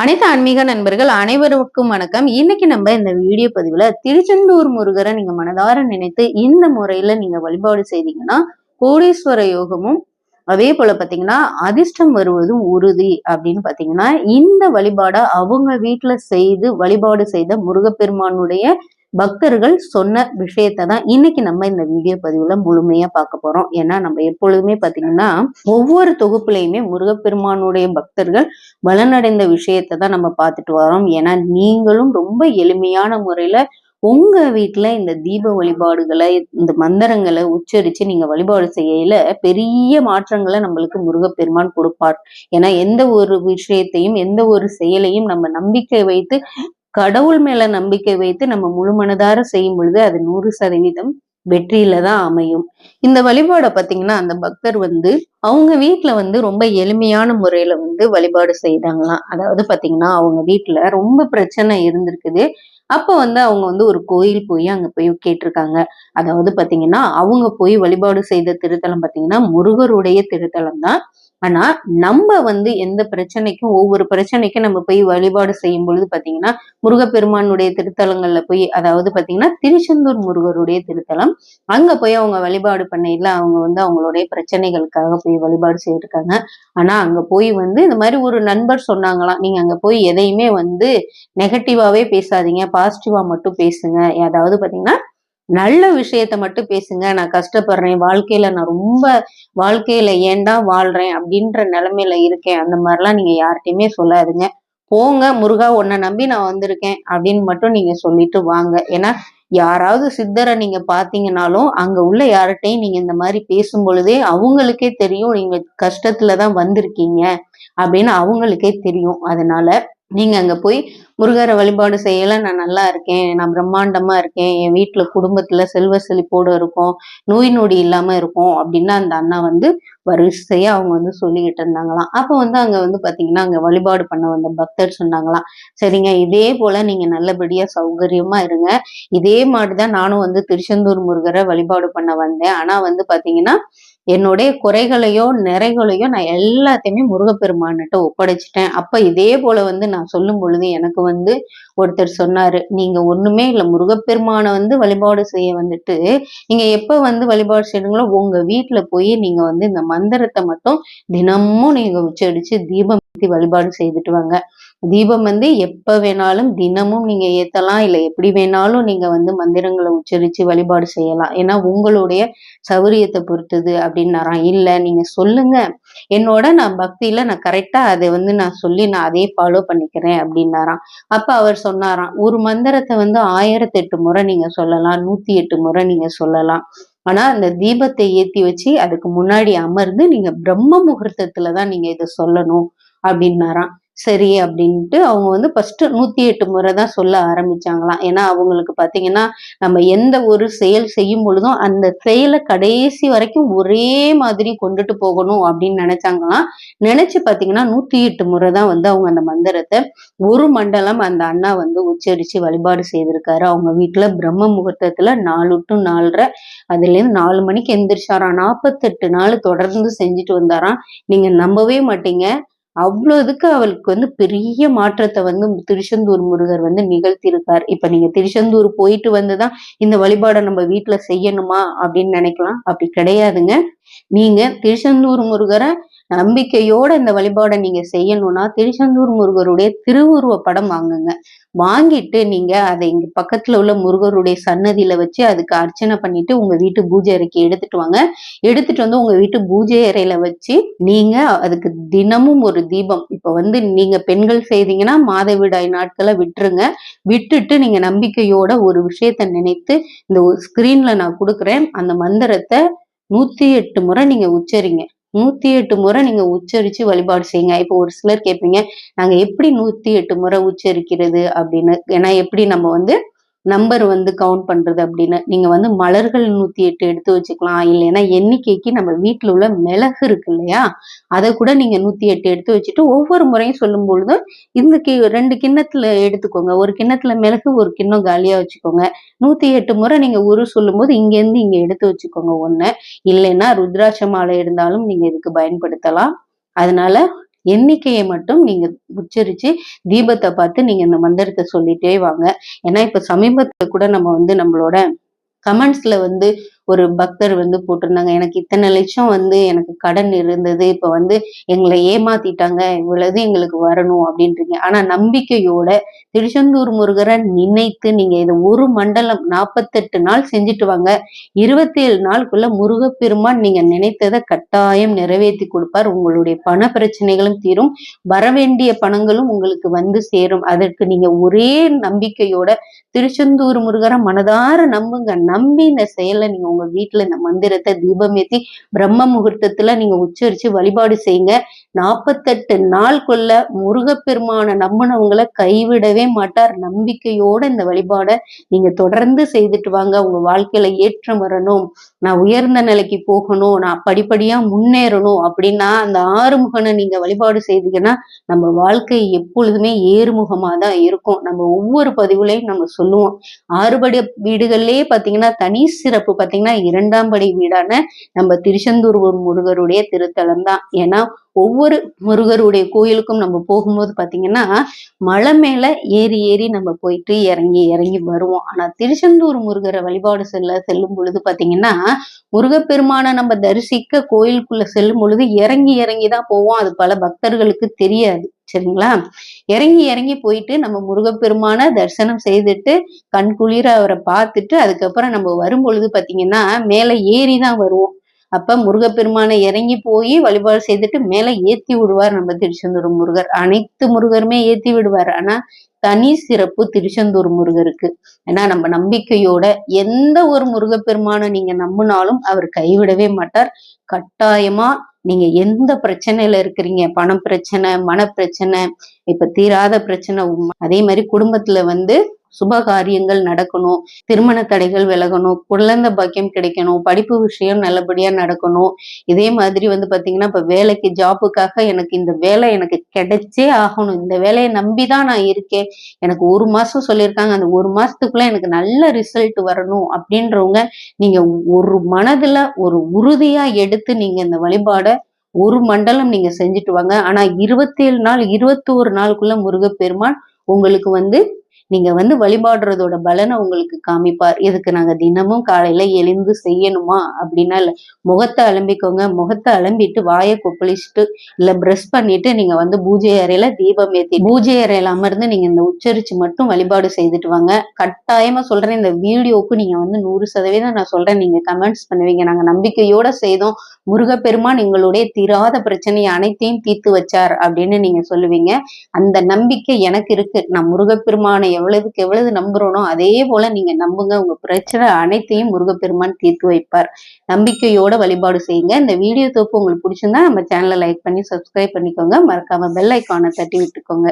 அனைத்து ஆன்மீக நண்பர்கள் அனைவருக்கும் வணக்கம். இன்னைக்கு நம்ம இந்த வீடியோ பதிவுல திருச்செந்தூர் முருகரை நீங்க மனதார நினைத்து இந்த முறையில நீங்க வழிபாடு செய்தீங்கன்னா கோடீஸ்வர யோகமும் அதே போல பாத்தீங்கன்னா அதிர்ஷ்டம் வருவதும் உறுதி அப்படின்னு பாத்தீங்கன்னா இந்த வழிபாட அவங்க வீட்டுல செய்து வழிபாடு செய்த முருகப்பெருமானுடைய பக்தர்கள் சொன்ன விஷயத்தை தான் இன்னைக்கு நம்ம இந்த வீடியோ பதிவுல முழுமையா பார்க்க போறோம். ஏன்னா நம்ம எப்பொழுதுமே பாத்தீங்கன்னா ஒவ்வொரு தொகுப்புலையுமே முருகப்பெருமானுடைய பக்தர்கள் பலனடைந்த விஷயத்தை தான் நம்ம பார்த்துட்டு வரோம். ஏன்னா நீங்களும் ரொம்ப எளிமையான முறையில உங்க வீட்டுல இந்த தீப வழிபாடுகளை இந்த மந்திரங்களை உச்சரிச்சு நீங்க வழிபாடு செய்யல பெரிய மாற்றங்களை நம்மளுக்கு முருகப்பெருமான் கொடுப்பார். ஏன்னா எந்த ஒரு விஷயத்தையும் எந்த ஒரு செயலையும் நம்ம நம்பிக்கை வைத்து கடவுள் மேல நம்பிக்கை வைத்து நம்ம முழு மனதார செய்யும் பொழுது அது நூறு சதவீதம் வெற்றியில தான் அமையும். இந்த வழிபாடை பார்த்தீங்கன்னா அந்த பக்தர் வந்து அவங்க வீட்டுல வந்து ரொம்ப எளிமையான முறையில வந்து வழிபாடு செய்தாங்களாம். அதாவது பாத்தீங்கன்னா அவங்க வீட்டுல ரொம்ப பிரச்சனை இருந்திருக்குது. அப்போ வந்து அவங்க வந்து ஒரு கோயில் போய் அங்க போய் கேட்டிருக்காங்க. அதாவது பாத்தீங்கன்னா அவங்க போய் வழிபாடு செய்த திருத்தலம் பாத்தீங்கன்னா முருகருடைய திருத்தலம் தான். ஆனா நம்ம வந்து எந்த பிரச்சனைக்கும் ஒவ்வொரு பிரச்சனைக்கும் நம்ம போய் வழிபாடு செய்யும் பொழுது பாத்தீங்கன்னா முருகப்பெருமானுடைய திருத்தலங்கள்ல போய் அதாவது பாத்தீங்கன்னா திருச்செந்தூர் முருகருடைய திருத்தலம் அங்க போய் அவங்க வழிபாடு பண்ணையில அவங்க வந்து அவங்களுடைய பிரச்சனைகளுக்காக போய் வழிபாடு செய்திருக்காங்க. ஆனா அங்க போய் வந்து இந்த மாதிரி ஒரு நண்பர் சொன்னாங்களாம் நீங்க அங்க போய் எதையுமே வந்து நெகட்டிவாவே பேசாதீங்க பாசிட்டிவா மட்டும் பேசுங்க. அதாவது பாத்தீங்கன்னா நல்ல விஷயத்த மட்டும் பேசுங்க. நான் கஷ்டப்படுறேன். வாழ்க்கையில நான் ரொம்ப வாழ்க்கையில ஏண்டா வாழ்றேன் அப்படின்ற நிலைமையில இருக்கேன். அந்த மாதிரிலாம் நீங்க யார்கிட்டயுமே சொல்லாதுங்க. போங்க முருகா உன்னை நம்பி நான் வந்திருக்கேன் அப்படின்னு மட்டும் நீங்க சொல்லிட்டு வாங்க. ஏன்னா யாராவது சித்தரை நீங்க பாத்தீங்கன்னாலும் அங்க உள்ள யார்கிட்டையும் நீங்க இந்த மாதிரி பேசும் பொழுதே அவங்களுக்கே தெரியும். நீங்க கஷ்டத்துலதான் வந்திருக்கீங்க அப்படின்னு அவங்களுக்கே தெரியும். அதனால நீங்க அங்க போய் முருகரை வழிபாடு செய்யல நான் நல்லா இருக்கேன் நான் பிரம்மாண்டமா இருக்கேன் என் வீட்டுல குடும்பத்துல செல்வ செழிப்போடு இருக்கும் நோய் நொடி இல்லாம இருக்கும் அப்படின்னு அந்த அண்ணா வந்து வரிசையா அவங்க வந்து சொல்லிக்கிட்டு இருந்தாங்களாம். அப்போ வந்து அங்க வந்து பாத்தீங்கன்னா அங்க வழிபாடு பண்ண வந்த பக்தர் சொன்னாங்களாம். சரிங்க இதே போல நீங்க நல்லபடியா சௌகரியமா இருங்க. இதே மாதிரிதான் நானும் வந்து திருச்செந்தூர் முருகரை வழிபாடு பண்ண வந்தேன். ஆனா வந்து பாத்தீங்கன்னா என்னுடைய குறைகளையோ நிறைகளையோ நான் எல்லாத்தையுமே முருகப்பெருமான்கிட்ட ஒப்படைச்சிட்டேன். அப்ப இதே போல வந்து நான் சொல்லும் பொழுது எனக்கு வந்து ஒருத்தர் சொன்னாரு நீங்க ஒண்ணுமே இல்லை முருகப்பெருமானை வந்து வழிபாடு செய்ய வந்துட்டு நீங்க எப்ப வந்து வழிபாடு செய்யணுங்களோ உங்க வீட்டுல போய் நீங்க வந்து இந்த மந்திரத்தை மட்டும் தினமும் நீங்க உச்சரிச்சு தீபம் வழிபாடு செய்துட்டு வாங்க. தீபம் வந்து எப்போ வேணாலும் தினமும் நீங்கள் ஏற்றலாம் இல்லை எப்படி வேணாலும் நீங்கள் வந்து மந்திரங்களை உச்சரித்து வழிபாடு செய்யலாம். ஏன்னா உங்களுடைய சௌரியத்தை பொறுத்தது அப்படின்னாராம் இல்லை நீங்கள் சொல்லுங்கள் என்னோட நான் பக்தியில் நான் கரெக்டாக அதை வந்து நான் சொல்லி நான் அதே ஃபாலோ பண்ணிக்கிறேன் அப்படின்னாராம் அப்போ அவர் சொன்னாராம் ஒரு மந்திரத்தை வந்து ஆயிரத்தெட்டு முறை நீங்கள் சொல்லலாம். நூற்றி எட்டு முறை நீங்கள் சொல்லலாம். ஆனா அந்த தீபத்தை ஏத்தி வச்சு அதுக்கு முன்னாடி அமர்ந்து நீங்க பிரம்ம முகூர்த்தத்துலதான் நீங்க இதை சொல்லணும். அப்படின்னாராம். சரி அப்படின்ட்டு அவங்க வந்து ஃபர்ஸ்ட் நூத்தி எட்டு முறை தான் சொல்ல ஆரம்பிச்சாங்களாம். ஏன்னா அவங்களுக்கு பாத்தீங்கன்னா நம்ம எந்த ஒரு செயல் செய்யும் பொழுதும் அந்த செயலை கடைசி வரைக்கும் ஒரே மாதிரி கொண்டுட்டு போகணும் அப்படின்னு நினைச்சாங்களாம். நினைச்சு பாத்தீங்கன்னா நூத்தி எட்டு முறை தான் வந்து அவங்க அந்த மந்திரத்தை ஒரு மண்டலம் அந்த அண்ணா வந்து உச்சரிச்சு வழிபாடு செய்திருக்காரு. அவங்க வீட்டுல பிரம்ம முகூர்த்தத்துல நாலு டு நாலரை அதுல இருந்து நாலு மணிக்கு எந்திரிச்சாராம். நாற்பத்தெட்டு நாள் தொடர்ந்து செஞ்சுட்டு வந்தாராம். நீங்க நம்பவே மாட்டீங்க. அவ்வளவுக்கு அவளுக்கு வந்து பெரிய மாற்றத்தை வந்து திருச்செந்தூர் முருகர் வந்து நிகழ்த்தியிருக்கார். இப்ப நீங்க திருச்செந்தூர் போயிட்டு வந்துதான் இந்த வழிபாடை நம்ம வீட்டுல செய்யணுமா அப்படின்னு நினைக்கலாம். அப்படி கிடையாதுங்க. நீங்க திருச்செந்தூர் முருகரை நம்பிக்கையோட இந்த வழிபாடை நீங்க செய்யணும்னா திருச்செந்தூர் முருகருடைய திருவுருவ படம் வாங்குங்க. வாங்கிட்டு நீங்க அதை இங்க பக்கத்துல உள்ள முருகருடைய சன்னதியில வச்சு அதுக்கு அர்ச்சனை பண்ணிட்டு உங்க வீட்டு பூஜை அறைக்கு எடுத்துட்டு வாங்க. எடுத்துட்டு வந்து உங்க வீட்டு பூஜை அறையில வச்சு நீங்க அதுக்கு தினமும் ஒரு தீபம். இப்ப வந்து நீங்க பெண்கள் செய்தீங்கன்னா மாதவிடாய் நாட்களை விட்டுருங்க. விட்டுட்டு நீங்க நம்பிக்கையோட ஒரு விஷயத்த நினைத்து இந்த ஸ்கிரீன்ல நான் கொடுக்குறேன். அந்த மந்திரத்தை நூத்தி எட்டு முறை நீங்க உச்சரிங்க. நூத்தி எட்டு முறை நீங்க உச்சரிச்சு வழிபாடு செய்யுங்க. இப்போ ஒரு சிலர் கேட்பீங்க நாங்க எப்படி நூத்தி எட்டு முறை உச்சரிக்கிறது அப்படின்னு? ஏன்னா எப்படி நம்ம வந்து நம்பர் வந்து கவுண்ட் பண்றது அப்படின்னு. நீங்க வந்து மலர்கள் நூத்தி எட்டு எடுத்து வச்சுக்கலாம். இல்லைன்னா எண்ணிக்கைக்கு நம்ம வீட்டுல உள்ள மிளகு இருக்கு இல்லையா? அதை கூட நீங்க நூத்தி எட்டு எடுத்து வச்சுட்டு ஒவ்வொரு முறையும் சொல்லும் பொழுதும் இந்த கி ரெண்டு கிண்ணத்துல எடுத்துக்கோங்க. ஒரு கிண்ணத்துல மிளகு ஒரு கிண்ணம் காலியா வச்சுக்கோங்க. நூத்தி எட்டு முறை நீங்க உரு சொல்லும் போது இங்க இருந்து இங்க எடுத்து வச்சுக்கோங்க ஒண்ணு. இல்லைன்னா ருத்ராட்ச மாலை இருந்தாலும் நீங்க இதுக்கு பயன்படுத்தலாம். அதனால எண்ணிக்கையை மட்டும் நீங்க உச்சரிச்சு தீபத்தை பார்த்து நீங்க இந்த மந்திரத்தை சொல்லிட்டே வாங்க. ஏன்னா இப்ப சமீபத்துல கூட நம்ம வந்து நம்மளோட கமெண்ட்ஸ்ல வந்து ஒரு பக்தர் வந்து போட்டிருந்தாங்க. எனக்கு இத்தனை லட்சம் வந்து எனக்கு கடன் இருந்தது. இப்ப வந்து எங்களை ஏமாத்திட்டாங்க. இவ்வளவு எங்களுக்கு வரணும் அப்படின்றீங்க. ஆனா நம்பிக்கையோட திருச்செந்தூர் முருகரை நினைத்து நீங்க இதை ஒரு மண்டலம் நாற்பத்தெட்டு நாள் செஞ்சுட்டு வாங்க. இருபத்தி ஏழு நாளுக்குள்ள முருகப்பெருமான் நீங்க நினைத்ததை கட்டாயம் நிறைவேற்றி கொடுப்பார். உங்களுடைய பண பிரச்சனைகளும் தீரும். வரவேண்டிய பணங்களும் உங்களுக்கு வந்து சேரும். அதற்கு நீங்க ஒரே நம்பிக்கையோட திருச்செந்தூர் முருகரை மனதார நம்புங்க. நம்பி இந்த செயலை நீங்க உங்க வீட்டுல இந்த மந்திரத்தை தீபம் ஏத்தி பிரம்ம முகூர்த்தத்துல நீங்க உச்சரிச்சு வழிபாடு செய்யுங்க. நாற்பத்தெட்டு நாளுக்குள்ள முருகப்பெருமான நம்பினவங்களை கைவிடவே மாட்டார். நம்பிக்கையோட இந்த வழிபாடை நீங்க தொடர்ந்து செய்துட்டு வாங்க. உங்க வாழ்க்கையில ஏற்றம் வரணும். நான் உயர்ந்த நிலைக்கு போகணும். நான் படிப்படியா முன்னேறணும் அப்படின்னா அந்த ஆறுமுகனை நீங்க வழிபாடு செய்தீங்கன்னா நம்ம வாழ்க்கை எப்பொழுதுமே ஏறுமுகமா தான் இருக்கும். நம்ம ஒவ்வொரு பதிவுலையும் நம்ம சொல்லுவோம். ஆறுபடி வீடுகள்லயே பாத்தீங்கன்னா தனி சிறப்பு. பாத்தீங்கன்னா இரண்டாம் படி வீடான நம்ம திருச்செந்தூர் முருகருடைய திருத்தலம் தான் ஏன்னா ஒவ்வொரு முருகருடைய கோயிலுக்கும் நம்ம போகும்போது பாத்தீங்கன்னா மலை மேல ஏறி ஏறி நம்ம போயிட்டு இறங்கி இறங்கி வருவோம். ஆனா திருச்செந்தூர் முருகரை வழிபாடு செல்ல செல்லும் பொழுது பாத்தீங்கன்னா முருகப்பெருமானை நம்ம தரிசிக்க கோயிலுக்குள்ள செல்லும் பொழுது இறங்கி இறங்கி தான் போவோம். அது பல பக்தர்களுக்கு தெரியாது. சரிங்களா? இறங்கி இறங்கி போயிட்டு நம்ம முருகப்பெருமான தரிசனம் செய்துட்டு கண் குளிர அவரை பார்த்துட்டு அதுக்கப்புறம் நம்ம வரும்பொழுது பார்த்தீங்கன்னா பாத்தீங்கன்னா மேல ஏறி தான் வருவோம். அப்ப முருகப்பெருமானை இறங்கி போய் வழிபாடு செய்துட்டு மேல ஏத்தி விடுவார் நம்ம திருச்செந்தூர் முருகர். அனைத்து முருகருமே ஏத்தி விடுவார். ஆனா தனி சிறப்பு திருச்செந்தூர் முருகருக்கு. ஏன்னா நம்ம நம்பிக்கையோட எந்த ஒரு முருகப்பெருமானை நீங்க நம்பினாலும் அவர் கைவிடவே மாட்டார். கட்டாயமா நீங்க எந்த பிரச்சனையில இருக்கிறீங்க? பணம் பிரச்சனை மன பிரச்சனை இப்ப தீராத பிரச்சனை அதே மாதிரி குடும்பத்துல வந்து சுப காரியங்கள் நடக்கணும் திருமண தடைகள் விலகணும் குழந்தை பாக்கியம் கிடைக்கணும் படிப்பு விஷயம் நல்லபடியா நடக்கணும். இதே மாதிரி வந்து பாத்தீங்கன்னா இப்ப வேலைக்கு ஜாப்புக்காக எனக்கு இந்த வேலை எனக்கு கிடைச்சே ஆகணும். இந்த வேலையை நம்பிதான் நான் இருக்கேன். எனக்கு ஒரு மாசம் சொல்லியிருக்காங்க அந்த ஒரு மாசத்துக்குள்ள எனக்கு நல்ல ரிசல்ட் வரணும் அப்படின்றவங்க நீங்க ஒரு மனதுல ஒரு உறுதியா எடுத்து நீங்க இந்த வழிபாடை ஒரு மண்டலம் நீங்க செஞ்சுட்டு வாங்க. ஆனா இருபத்தி ஏழு நாள் இருபத்தி ஒரு நாளுக்குள்ள முருகப்பெருமான் உங்களுக்கு வந்து நீங்க வந்து வழிபாடுறதோட பலனை உங்களுக்கு காமிப்பார். இதுக்கு நாங்க தினமும் காலையில எழுந்து செய்யணுமா? அப்படின்னா இல்ல முகத்தை அலம்பிக்கோங்க. முகத்தை அலம்பிட்டு வாயை கொப்பளிச்சுட்டு இல்ல பிரஷ் பண்ணிட்டு நீங்க வந்து பூஜை அறையில தீபம் ஏத்தி பூஜை அறையில அமர்ந்து நீங்க இந்த உச்சரிச்சு மட்டும் வழிபாடு செய்துட்டு வாங்க. கட்டாயமா சொல்றேன் இந்த வீடியோவுக்கு நீங்க வந்து நூறு சதவீதம் நான் சொல்றேன். நீங்க கமெண்ட்ஸ் பண்ணுவீங்க. நாங்க நம்பிக்கையோட செய்தோம். முருகப்பெருமான் எங்களுடைய தீராத பிரச்சனையை அனைத்தையும் தீர்த்து வச்சார் அப்படின்னு நீங்க சொல்லுவீங்க. அந்த நம்பிக்கை எனக்கு இருக்கு. நான் முருகப்பெருமானை எவ்வளவுக்கு எவ்வளவு நம்புறோனோ அதே போல நீங்க நம்புங்க. உங்க பிரச்சனை அனைத்தையும் முருகப்பெருமான் தீர்த்து வைப்பார். நம்பிக்கையோட வழிபாடு செய்யுங்க. இந்த வீடியோ தொப்பு உங்களுக்கு பிடிச்சிருந்தா நம்ம சேனலை லைக் பண்ணி சப்ஸ்கிரைப் பண்ணிக்கோங்க. மறக்காம பெல் ஐக்கானை தட்டி விட்டுக்கோங்க.